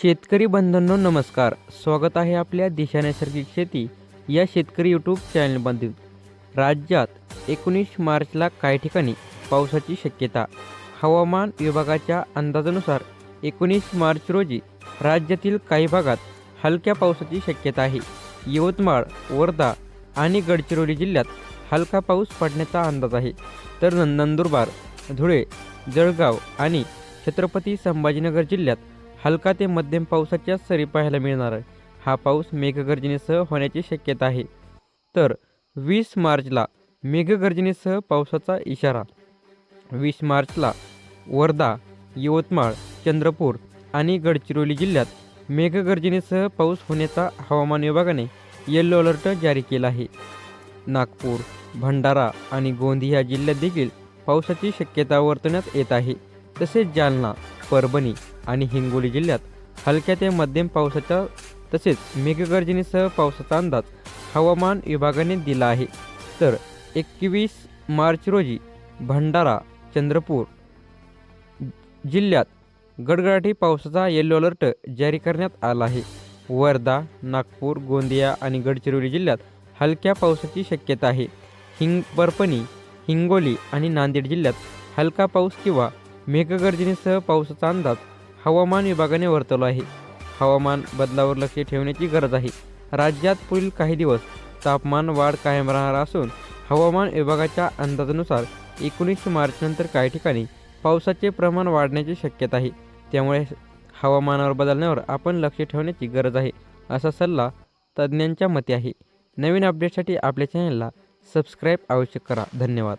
शेतकरी बंधूंनो नमस्कार. स्वागत आहे आपल्या दिशा नैसर्गिक शेती या शेतकरी यूट्यूब चॅनलमध्ये राज्यात एकोणीस मार्चला काही ठिकाणी पावसाची शक्यता. हवामान विभागाच्या अंदाजानुसार एकोणीस मार्च रोजी राज्यातील काही भागात हलक्या पावसाची शक्यता आहे. यवतमाळ वर्धा आणि गडचिरोली जिल्ह्यात हलका पाऊस पडण्याचा अंदाज आहे. तर नंदुरबार धुळे जळगाव आणि छत्रपती संभाजीनगर जिल्ह्यात हलका ते मध्यम पावसाच्या सरी पाहायला मिळणार. आहे हा पाऊस मेघगर्जनेसह होण्याची शक्यता आहे. तर वीस मार्चला मेघगर्जनेसह पावसाचा इशारा. वीस मार्चला वर्धा यवतमाळ चंद्रपूर आणि गडचिरोली जिल्ह्यात मेघगर्जनेसह पाऊस होण्याचा हवामान विभागाने येल्लो अलर्ट जारी केला आहे. नागपूर भंडारा आणि गोंदिया जिल्ह्यात देखील पावसाची शक्यता वर्तवण्यात येत आहे. तसेच जालना परभणी आणि हिंगोली जिल्ह्यात हलक्या ते मध्यम पावसाचा तसेच मेघगर्जनेसह पावसाचा अंदाज हवामान विभागाने दिला आहे. तर एकवीस मार्च रोजी भंडारा चंद्रपूर जिल्ह्यात गडगडाटी पावसाचा येलो अलर्ट जारी करण्यात आला आहे. वर्धा नागपूर गोंदिया आणि गडचिरोली जिल्ह्यात हलक्या पावसाची शक्यता आहे. हिंग परभणी हिंगोली आणि नांदेड जिल्ह्यात हलका पाऊस किंवा मेघगर्जनेसह पावसाचा अंदाज हवामान विभागाने वर्तवलं आहे. हवामान बदलावर लक्ष ठेवण्याची गरज आहे. राज्यात पुढील काही दिवस तापमान वाढ कायम राहणार असून हवामान विभागाच्या अंदाजानुसार एकोणीस मार्चनंतर काही ठिकाणी पावसाचे प्रमाण वाढण्याची शक्यता आहे. त्यामुळे हवामानावर बदलण्यावर आपण लक्ष ठेवण्याची गरज आहे असा सल्ला तज्ज्ञांच्या मते आहे. नवीन अपडेटसाठी आपल्या चॅनलला सबस्क्राईब आवश्यक करा. धन्यवाद.